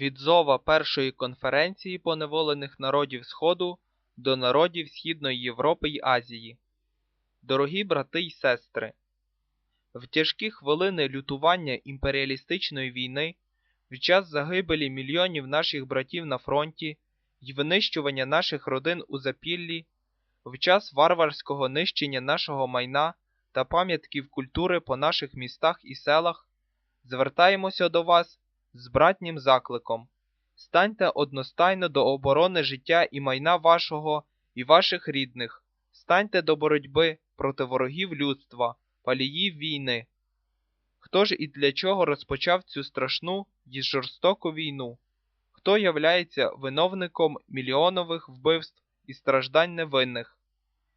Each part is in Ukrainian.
від зова першої конференції поневолених народів Сходу до народів Східної Європи й Азії. Дорогі брати й сестри, в тяжкі хвилини лютування імперіалістичної війни, в час загибелі мільйонів наших братів на фронті й винищування наших родин у запіллі, в час варварського нищення нашого майна та пам'ятків культури по наших містах і селах, звертаємося до вас з братнім закликом. Станьте одностайно до оборони життя і майна вашого і ваших рідних, станьте до боротьби проти ворогів людства, паліїв війни. Хто ж і для чого розпочав цю страшну і жорстоку війну? Хто являється виновником мільйонових вбивств і страждань невинних?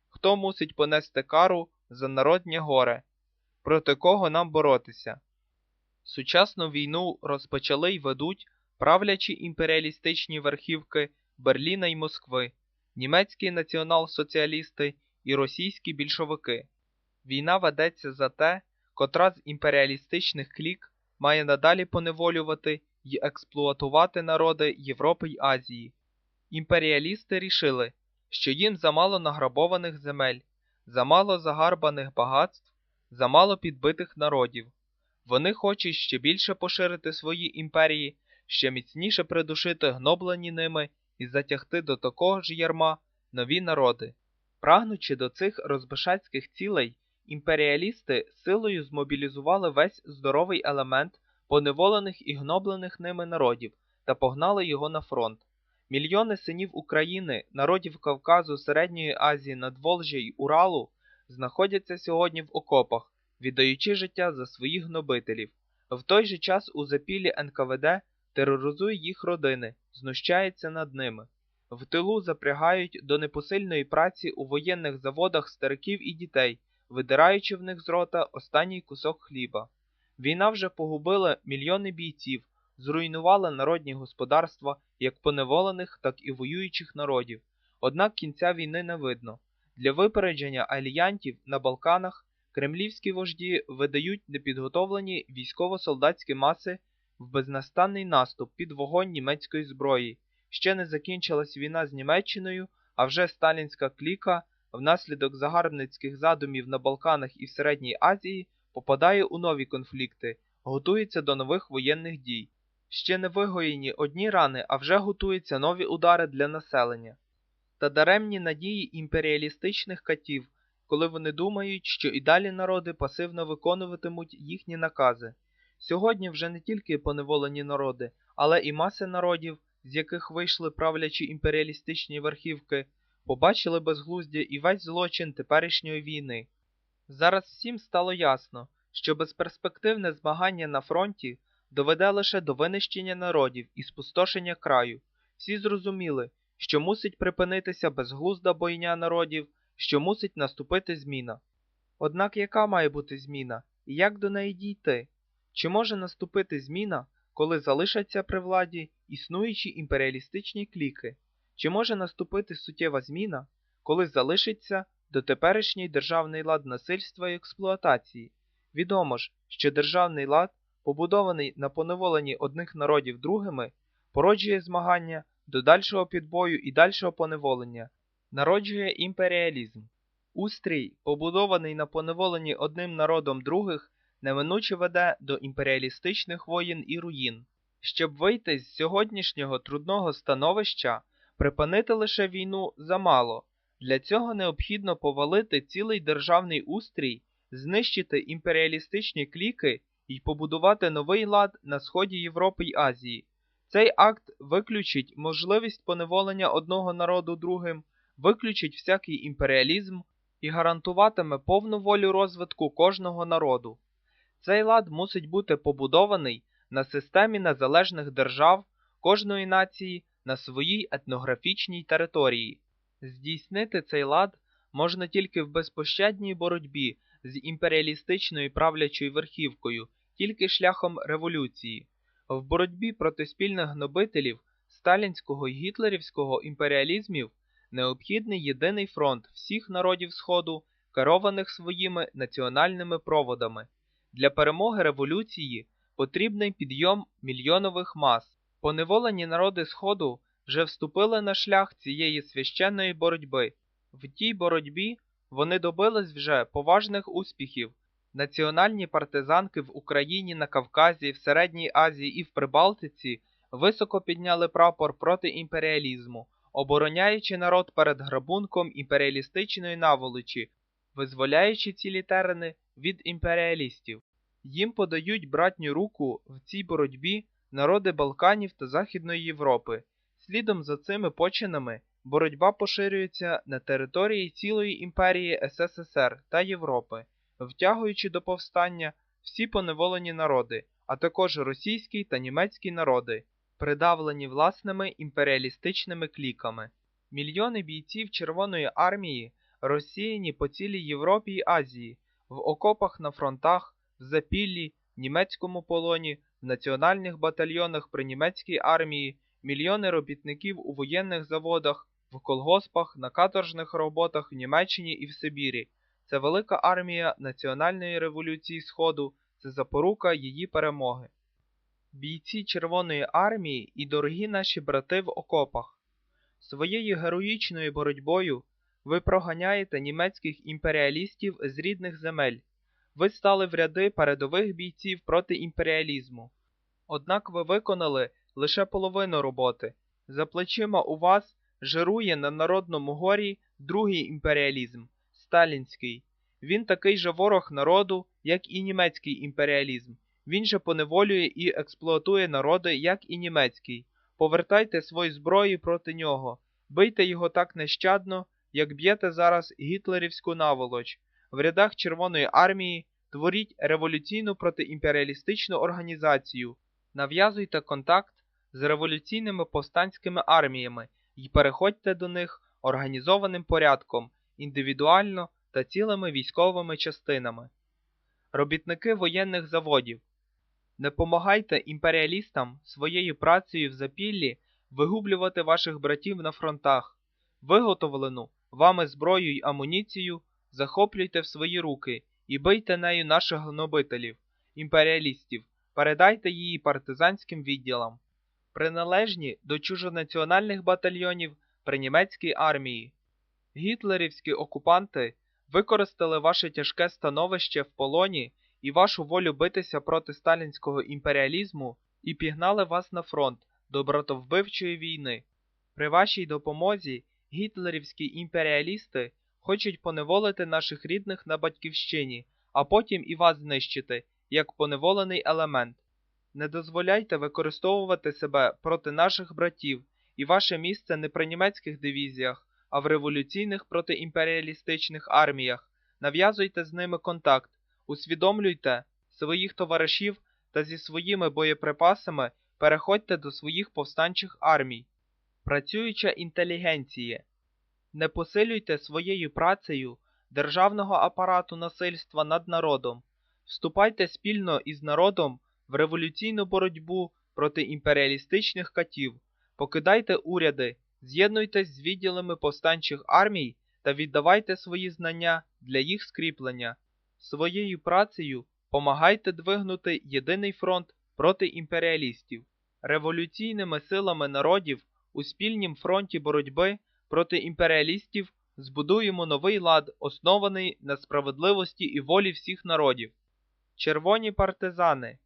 Хто мусить понести кару за народнє горе? Проти кого нам боротися? Сучасну війну розпочали й ведуть правлячі імперіалістичні верхівки Берліна й Москви, німецькі націонал-соціалісти і російські більшовики. Війна ведеться за те, котра з імперіалістичних клік має надалі поневолювати й експлуатувати народи Європи й Азії. Імперіалісти рішили, що їм замало награбованих земель, замало загарбаних багатств, замало підбитих народів. Вони хочуть ще більше поширити свої імперії, ще міцніше придушити гноблені ними і затягти до такого ж ярма нові народи. Прагнучи до цих розбишацьких цілей, імперіалісти силою змобілізували весь здоровий елемент поневолених і гноблених ними народів та погнали його на фронт. Мільйони синів України, народів Кавказу, Середньої Азії, Надволжя й Уралу знаходяться сьогодні в окопах, віддаючи життя за своїх гнобителів. В той же час у запіллі НКВД тероризує їх родини, знущається над ними. В тилу запрягають до непосильної праці у воєнних заводах стариків і дітей, видираючи в них з рота останній кусок хліба. Війна вже погубила мільйони бійців, зруйнувала народні господарства як поневолених, так і воюючих народів. Однак кінця війни не видно. Для випередження альянтів на Балканах кремлівські вожді видають непідготовлені військово-солдатські маси в безнастанний наступ під вогонь німецької зброї. Ще не закінчилась війна з Німеччиною, а вже сталінська кліка внаслідок загарбницьких задумів на Балканах і в Середній Азії попадає у нові конфлікти, готується до нових воєнних дій. Ще не вигоєні одні рани, а вже готуються нові удари для населення. Та даремні надії імперіалістичних катів, коли вони думають, що і далі народи пасивно виконуватимуть їхні накази. Сьогодні вже не тільки поневолені народи, але і маси народів, з яких вийшли правлячі імперіалістичні верхівки, побачили безглуздя і весь злочин теперішньої війни. Зараз всім стало ясно, що безперспективне змагання на фронті доведе лише до винищення народів і спустошення краю. Всі зрозуміли, що мусить припинитися безглузда бойня народів, що мусить наступити зміна. Однак яка має бути зміна і як до неї дійти? Чи може наступити зміна, коли залишаться при владі існуючі імперіалістичні кліки? Чи може наступити суттєва зміна, коли залишиться дотеперішній державний лад насильства і експлуатації? Відомо ж, що державний лад, побудований на поневоленні одних народів другими, породжує змагання до дальшого підбою і дальшого поневолення, народжує імперіалізм. Устрій, побудований на поневоленні одним народом других, неминуче веде до імперіалістичних воєн і руїн. Щоб вийти з сьогоднішнього трудного становища, припинити лише війну замало. Для цього необхідно повалити цілий державний устрій, знищити імперіалістичні кліки і побудувати новий лад на сході Європи й Азії. Цей акт виключить можливість поневолення одного народу другим, виключить всякий імперіалізм і гарантуватиме повну волю розвитку кожного народу. Цей лад мусить бути побудований на системі незалежних держав кожної нації на своїй етнографічній території. Здійснити цей лад можна тільки в безпощадній боротьбі з імперіалістичною правлячою верхівкою, тільки шляхом революції. В боротьбі проти спільних гнобителів сталінського і гітлерівського імперіалізмів необхідний єдиний фронт всіх народів Сходу, керованих своїми національними проводами. Для перемоги революції потрібний підйом мільйонових мас. Поневолені народи Сходу вже вступили на шлях цієї священної боротьби. В тій боротьбі вони добились вже поважних успіхів. Національні партизанки в Україні, на Кавказі, в Середній Азії і в Прибалтиці високо підняли прапор проти імперіалізму, обороняючи народ перед грабунком імперіалістичної наволочі, визволяючи цілі терени від імперіалістів. Їм подають братню руку в цій боротьбі народи Балканів та Західної Європи. Слідом за цими починами боротьба поширюється на території цілої імперії СССР та Європи, втягуючи до повстання всі поневолені народи, а також російські та німецькі народи, придавлені власними імперіалістичними кліками. Мільйони бійців Червоної армії розсіяні по цілій Європі й Азії, в окопах на фронтах, в запіллі, німецькому полоні, в національних батальйонах при німецькій армії, мільйони робітників у воєнних заводах, в колгоспах, на каторжних роботах в Німеччині і в Сибірі. Це велика армія Національної революції Сходу, це запорука її перемоги. Бійці Червоної армії і дорогі наші брати в окопах. Своєю героїчною боротьбою ви проганяєте німецьких імперіалістів з рідних земель. Ви стали в ряди передових бійців проти імперіалізму. Однак ви виконали лише половину роботи. За плечима у вас жирує на Народному горі другий імперіалізм сталінський. Він такий же ворог народу, як і німецький імперіалізм. Він же поневолює і експлуатує народи, як і німецький. Повертайте свої зброї проти нього, бийте його так нещадно, як б'єте зараз гітлерівську наволоч. В рядах Червоної армії творіть революційну протиімперіалістичну організацію, нав'язуйте контакт з революційними повстанськими арміями і переходьте до них організованим порядком, індивідуально та цілими військовими частинами. Робітники воєнних заводів. Не помагайте імперіалістам своєю працею в запіллі вигублювати ваших братів на фронтах, виготовлену вами зброю й амуніцію захоплюйте в свої руки і бийте нею наших гнобителів, імперіалістів, передайте її партизанським відділам, приналежні до чужонаціональних батальйонів при німецькій армії. Гітлерівські окупанти використали ваше тяжке становище в полоні і вашу волю битися проти сталінського імперіалізму і пігнали вас на фронт до братовбивчої війни. При вашій допомозі гітлерівські імперіалісти хочуть поневолити наших рідних на батьківщині, а потім і вас знищити, як поневолений елемент. Не дозволяйте використовувати себе проти наших братів, і ваше місце не при німецьких дивізіях, а в революційних протиімперіалістичних арміях. Нав'язуйте з ними контакт, усвідомлюйте своїх товаришів та зі своїми боєприпасами переходьте до своїх повстанчих армій. Працююча інтелігенція. Не посилюйте своєю працею державного апарату насильства над народом, вступайте спільно із народом в революційну боротьбу проти імперіалістичних катів, покидайте уряди, з'єднуйтесь з відділами повстанчих армій та віддавайте свої знання для їх скріплення. Своєю працею помагайте двигнути єдиний фронт проти імперіалістів, революційними силами народів у спільнім фронті боротьби проти імперіалістів збудуємо новий лад, оснований на справедливості і волі всіх народів. Червоні партизани.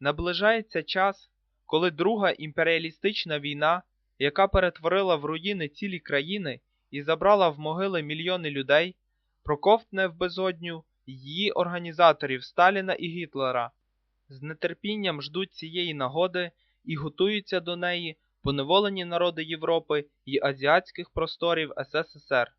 Наближається час, коли друга імперіалістична війна, яка перетворила в руїни цілі країни і забрала в могили мільйони людей, проковтне в безодню її організаторів Сталіна і Гітлера. З нетерпінням ждуть цієї нагоди і готуються до неї поневолені народи Європи і азіатських просторів СССР.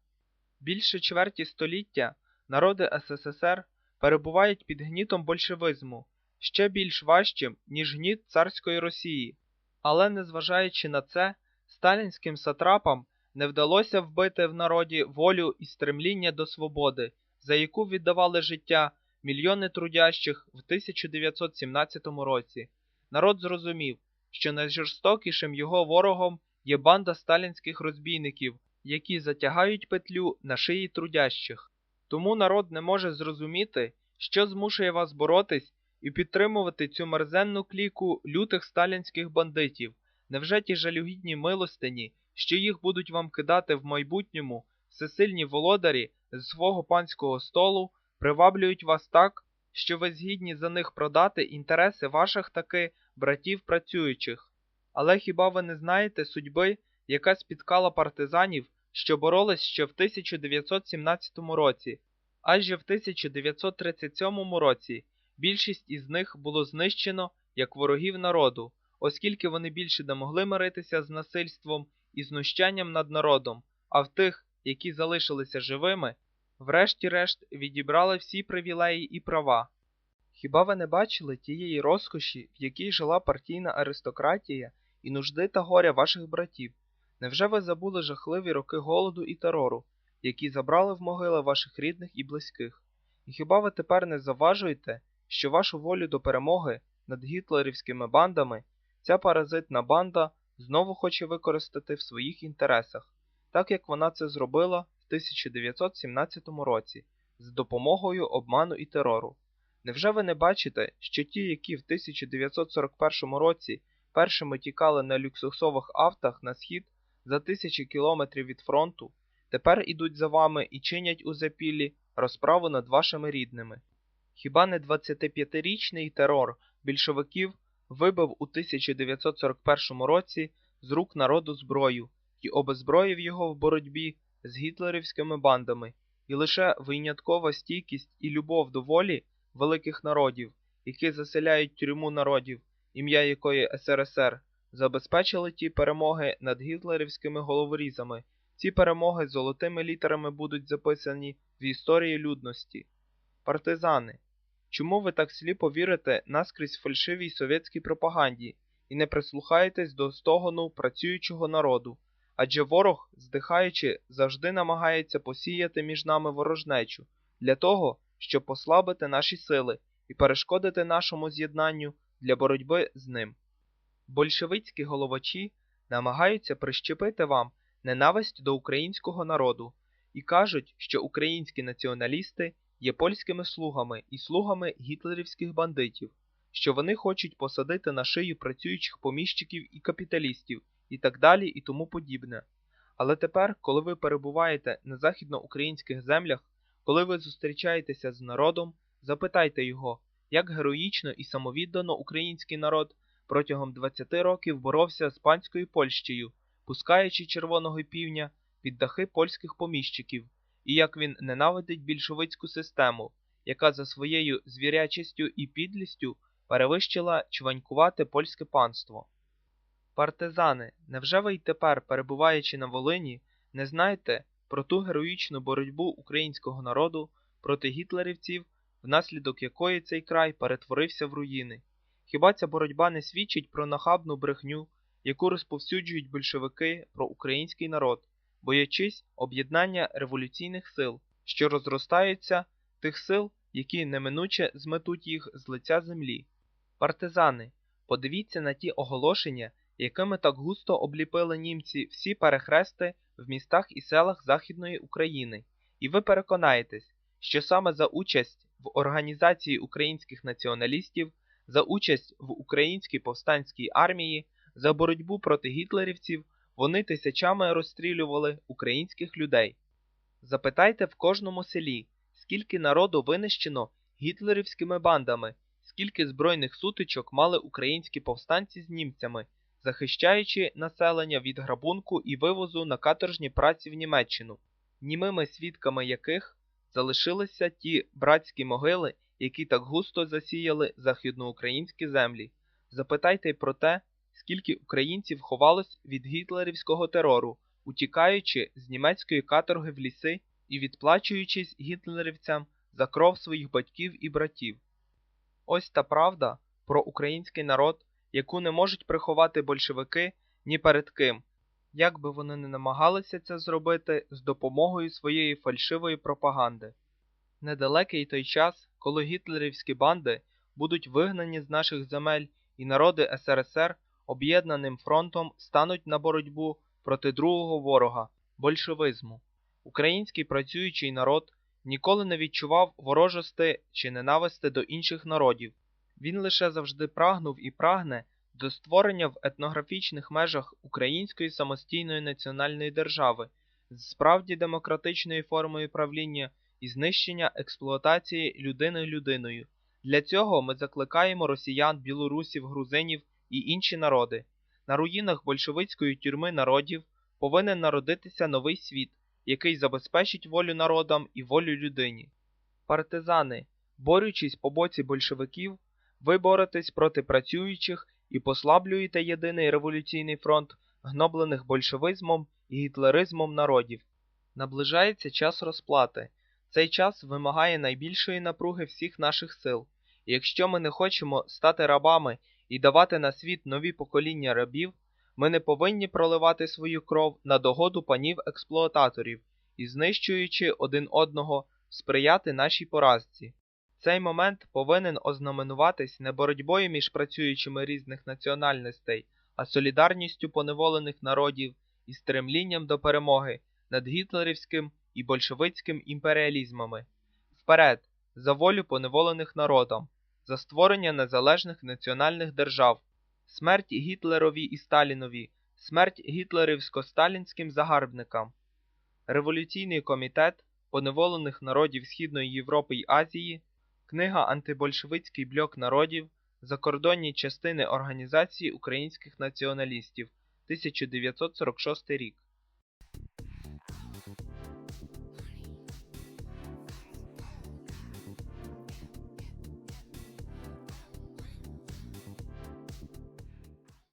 Більше чверті століття народи СССР перебувають під гнітом большевизму, ще більш важчим, ніж гніт царської Росії. Але незважаючи на це, сталінським сатрапам не вдалося вбити в народі волю і стремління до свободи, за яку віддавали життя мільйони трудящих в 1917 році. Народ зрозумів, що найжорстокішим його ворогом є банда сталінських розбійників, які затягають петлю на шиї трудящих. Тому народ не може зрозуміти, що змушує вас боротись і підтримувати цю мерзенну кліку лютих сталінських бандитів, Невже ті жалюгідні милостині, що їх будуть вам кидати в майбутньому всесильні володарі з свого панського столу, приваблюють вас так, що ви згідні за них продати інтереси ваших таки братів працюючих? Але хіба ви не знаєте судьби, яка спіткала партизанів, що боролись ще в 1917 році, аж в 1937 році більшість із них було знищено як ворогів народу, оскільки вони більше не могли миритися з насильством і знущанням над народом, а в тих, які залишилися живими, врешті-решт відібрали всі привілеї і права. Хіба ви не бачили тієї розкоші, в якій жила партійна аристократія і нужди та горя ваших братів? Невже ви забули жахливі роки голоду і терору, які забрали в могили ваших рідних і близьких? І хіба ви тепер не заважуєте, що вашу волю до перемоги над гітлерівськими бандами ця паразитна банда знову хоче використати в своїх інтересах, так як вона це зробила в 1917 році з допомогою обману і терору? Невже ви не бачите, що ті, які в 1941 році першими тікали на люксусових автах на схід за тисячі кілометрів від фронту, тепер ідуть за вами і чинять у запіллі розправу над вашими рідними? Хіба не 25-річний терор більшовиків вибив у 1941 році з рук народу зброю і обезброїв його в боротьбі з гітлерівськими бандами, і лише виняткова стійкість і любов до волі великих народів, які заселяють тюрму народів, ім'я якої СРСР, забезпечили ті перемоги над гітлерівськими головорізами. Ці перемоги золотими літерами будуть записані в історії людності. Партизани, чому ви так сліпо вірите наскрізь фальшивій совєтській пропаганді і не прислухаєтесь до стогону працюючого народу? Адже ворог, здихаючи, завжди намагається посіяти між нами ворожнечу для того, щоб послабити наші сили і перешкодити нашому з'єднанню для боротьби з ним. Большевицькі головачі намагаються прищепити вам ненависть до українського народу і кажуть, що українські націоналісти є польськими слугами і слугами гітлерівських бандитів, що вони хочуть посадити на шию працюючих поміщиків і капіталістів і так далі і тому подібне. Але тепер, коли ви перебуваєте на західноукраїнських землях, коли ви зустрічаєтеся з народом, запитайте його, як героїчно і самовіддано український народ протягом 20 років боровся з панською Польщею, пускаючи червоного півня під дахи польських поміщиків, і як він ненавидить більшовицьку систему, яка за своєю звірячістю і підлістю перевищила чванькувате польське панство. Партизани, невже ви й тепер, перебуваючи на Волині, не знаєте про ту героїчну боротьбу українського народу проти гітлерівців, внаслідок якої цей край перетворився в руїни? Хіба ця боротьба не свідчить про нахабну брехню, яку розповсюджують большевики про український народ, боячись об'єднання революційних сил, що розростаються тих сил, які неминуче зметуть їх з лиця землі? Партизани, подивіться на ті оголошення, якими так густо обліпили німці всі перехрести в містах і селах Західної України, і ви переконаєтесь, що саме за участь в організації українських націоналістів, за участь в українській повстанській армії, за боротьбу проти гітлерівців вони тисячами розстрілювали українських людей. Запитайте в кожному селі, скільки народу винищено гітлерівськими бандами, скільки збройних сутичок мали українські повстанці з німцями захищаючи населення від грабунку і вивозу на каторжні праці в Німеччину, німими свідками яких залишилися ті братські могили, які так густо засіяли західноукраїнські землі. Запитайте про те, скільки українців ховалось від гітлерівського терору, утікаючи з німецької каторги в ліси і відплачуючись гітлерівцям за кров своїх батьків і братів. Ось та правда про український народ яку не можуть приховати большевики ні перед ким, як би вони не намагалися це зробити з допомогою своєї фальшивої пропаганди. Недалекий той час, коли гітлерівські банди будуть вигнані з наших земель і народи СРСР об'єднаним фронтом стануть на боротьбу проти другого ворога большевизму. Український працюючий народ ніколи не відчував ворожости чи ненависти до інших народів, він лише завжди прагнув і прагне до створення в етнографічних межах української самостійної національної держави з справді демократичною формою правління і знищення експлуатації людини людиною. Для цього ми закликаємо росіян, білорусів, грузинів і інші народи. На руїнах большевицької тюрми народів повинен народитися новий світ, який забезпечить волю народам і волю людині. Партизани, борючись по боці большевиків, ви боретесь проти працюючих і послаблюєте єдиний революційний фронт гноблених большевизмом і гітлеризмом народів. Наближається час розплати. Цей час вимагає найбільшої напруги всіх наших сил. І якщо ми не хочемо стати рабами і давати на світ нові покоління рабів, ми не повинні проливати свою кров на догоду панів експлуататорів і, знищуючи один одного, сприяти нашій поразці. Цей момент повинен ознаменуватись не боротьбою між працюючими різних національностей, а солідарністю поневолених народів і стремлінням до перемоги над гітлерівським і большевицьким імперіалізмами. Вперед, за волю поневолених народам, за створення незалежних національних держав, смерть Гітлерові і Сталінові, смерть гітлерівсько-сталінським загарбникам. Революційний комітет поневолених народів Східної Європи й Азії, книга Антибольшевицький бльок народів, закордонні частини Організації українських націоналістів, 1946 рік.